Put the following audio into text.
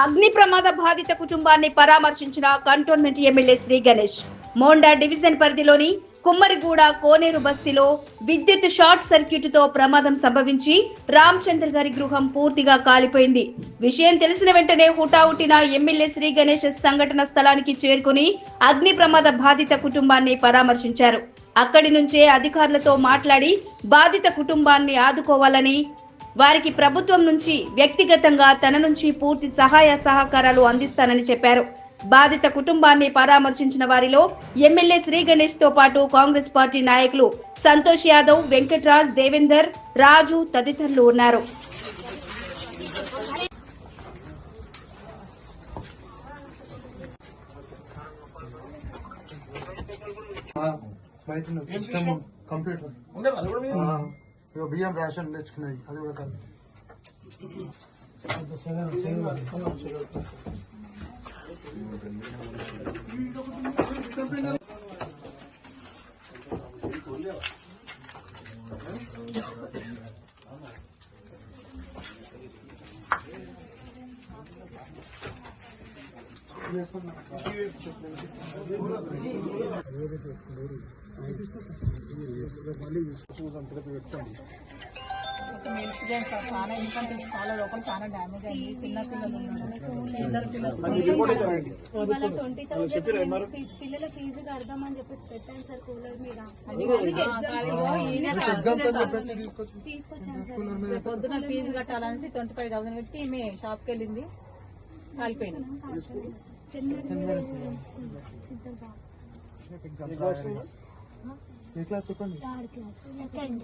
అగ్ని ప్రమాద బాధిత కుటుంబాన్ని పరామర్శించిన cantonment MLA Shri Ganesh. Monda division పరిధిలోని కుమ్మరిగూడ కోనేరు బస్తీలో విద్యుత్ షార్ట్ సర్క్యూట్తో ప్రమాదం సంభవించి రామచంద్ర గారి గృహం పూర్తిగా కాలిపోయింది. విషయం తెలిసిన వెంటనే హుటాహుటిన ఎమ్మెల్యే శ్రీ గణేష్ సంఘటన స్థలానికి చేరుకుని అగ్ని ప్రమాద బాధిత కుటుంబాన్ని పరామర్శించారు. అక్కడి నుంచే అధికారులతో మాట్లాడి బాధిత కుటుంబాన్ని ఆదుకోవాలని వారికి ప్రభుత్వం నుంచి వ్యక్తిగతంగా తన నుంచి పూర్తి సహాయ సహకారాలు అందిస్తానని చెప్పారు. బాధిత కుటుంబాన్ని పరామర్శించిన వారిలో ఎమ్మెల్యే శ్రీ గణేష్తో పాటు కాంగ్రెస్ పార్టీ నాయకులు సంతోష్ యాదవ్ వెంకట్రాజ్ దేవేందర్ రాజు తదితరులు ఉన్నారు. కంప్యూటర్. ఉండరు అది కూడా మీద ఆ, ఇగో బియ్యం రేషన్ తెచ్చుకున్నాయి అది కూడా కాదు కొంచెం ఇన్సిడెంట్ చాలా ఎందుకంటే చాలా లోపల చాలా డ్యామేజ్ అయింది చిన్న పిల్లలు ఉన్నారు ఫీజు కడదామని చెప్పేసి పెట్టాను సార్. కూలర్ మీద తీసుకొచ్చాను సార్. పొద్దున ఫీజు కట్టాలనేసి ట్వంటీ ఫైవ్ థౌసండ్ పెట్టి ఈమె షాప్కి వెళ్ళింది. కాలిపోయింది. ఎగ్జామ్ ఏ క్లాస్ చెప్పండి సెకండ్